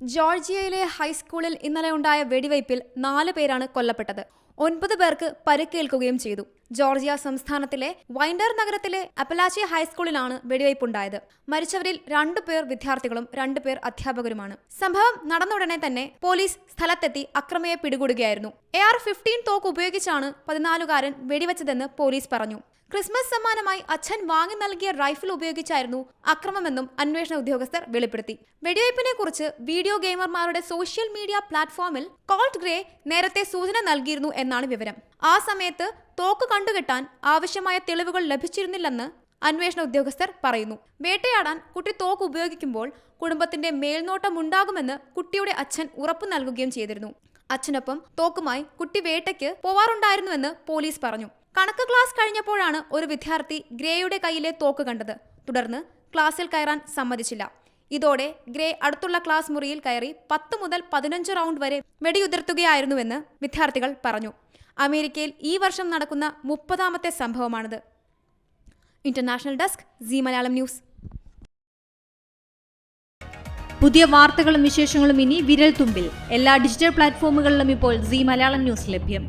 ജോർജിയയിലെ ഹൈസ്കൂളിൽ ഇന്നലെ ഉണ്ടായ വെടിവയ്പിൽ നാല് പേരാണ് കൊല്ലപ്പെട്ടത്. ഒൻപത് പേർക്ക് പരിക്കേൽക്കുകയും ചെയ്തു. ജോർജിയ സംസ്ഥാനത്തിലെ വൈൻഡർ നഗരത്തിലെ അപ്പലാച്ചി ഹൈസ്കൂളിലാണ് വെടിവയ്പുണ്ടായത്. മരിച്ചവരിൽ രണ്ടു പേർ വിദ്യാർത്ഥികളും രണ്ടു പേർ അധ്യാപകരുമാണ്. സംഭവം നടന്ന ഉടനെ തന്നെ പോലീസ് സ്ഥലത്തെത്തി അക്രമിയെ പിടികൂടുകയായിരുന്നു. എ ആർ ഫിഫ്റ്റീൻ തോക്ക് ഉപയോഗിച്ചാണ് പതിനാലുകാരൻ വെടിവെച്ചതെന്ന് പോലീസ് പറഞ്ഞു. ക്രിസ്മസ് സമ്മാനമായി അച്ഛൻ വാങ്ങി നൽകിയ റൈഫിൾ ഉപയോഗിച്ചായിരുന്നു അക്രമമെന്നും അന്വേഷണ ഉദ്യോഗസ്ഥർ വെളിപ്പെടുത്തി. വെടിവയ്പ്പിനെ കുറിച്ച് വീഡിയോ ഗെയിമർമാരുടെ സോഷ്യൽ മീഡിയ പ്ലാറ്റ്ഫോമിൽ കോൾട്ട് ഗ്രേ നേരത്തെ സൂചന നൽകിയിരുന്നു എന്നാണ് വിവരം. ആ സമയത്ത് തോക്ക് കണ്ടുകെട്ടാൻ ആവശ്യമായ തെളിവുകൾ ലഭിച്ചിരുന്നില്ലെന്ന് അന്വേഷണ ഉദ്യോഗസ്ഥർ പറയുന്നു. വേട്ടയാടാൻ കുട്ടി തോക്ക് ഉപയോഗിക്കുമ്പോൾ കുടുംബത്തിന്റെ മേൽനോട്ടമുണ്ടാകുമെന്ന് കുട്ടിയുടെ അച്ഛൻ ഉറപ്പു നൽകുകയും ചെയ്തിരുന്നു. അച്ഛനൊപ്പം തോക്കുമായി കുട്ടി വേട്ടയ്ക്ക് പോവാറുണ്ടായിരുന്നുവെന്ന് പോലീസ് പറഞ്ഞു. കണക്ക് ക്ലാസ് കഴിഞ്ഞപ്പോഴാണ് ഒരു വിദ്യാർത്ഥി ഗ്രേയുടെ കയ്യിലെ തോക്ക് കണ്ടത്. തുടർന്ന് ക്ലാസ്സിൽ കയറാൻ സമ്മതിച്ചില്ല. ഇതോടെ ഗ്രേ അടുത്തുള്ള ക്ലാസ് മുറിയിൽ കയറി പത്ത് മുതൽ പതിനഞ്ച് റൗണ്ട് വരെ വെടിയുതിർത്തുകയായിരുന്നുവെന്ന് വിദ്യാർത്ഥികൾ പറഞ്ഞു. അമേരിക്കയിൽ ഈ വർഷം നടക്കുന്ന മുപ്പതാമത്തെ സംഭവമാണിത്. International desk C Malayalam news. പുതിയ വാർത്തകളും വിശേഷങ്ങളും ഇനി വിരൽ തുമ്പിൽ എല്ലാ ഡിജിറ്റൽ പ്ലാറ്റ്ഫോമുകളിലും ഇപ്പോൾ സി മലയാളം ന്യൂസ് ലഭ്യം.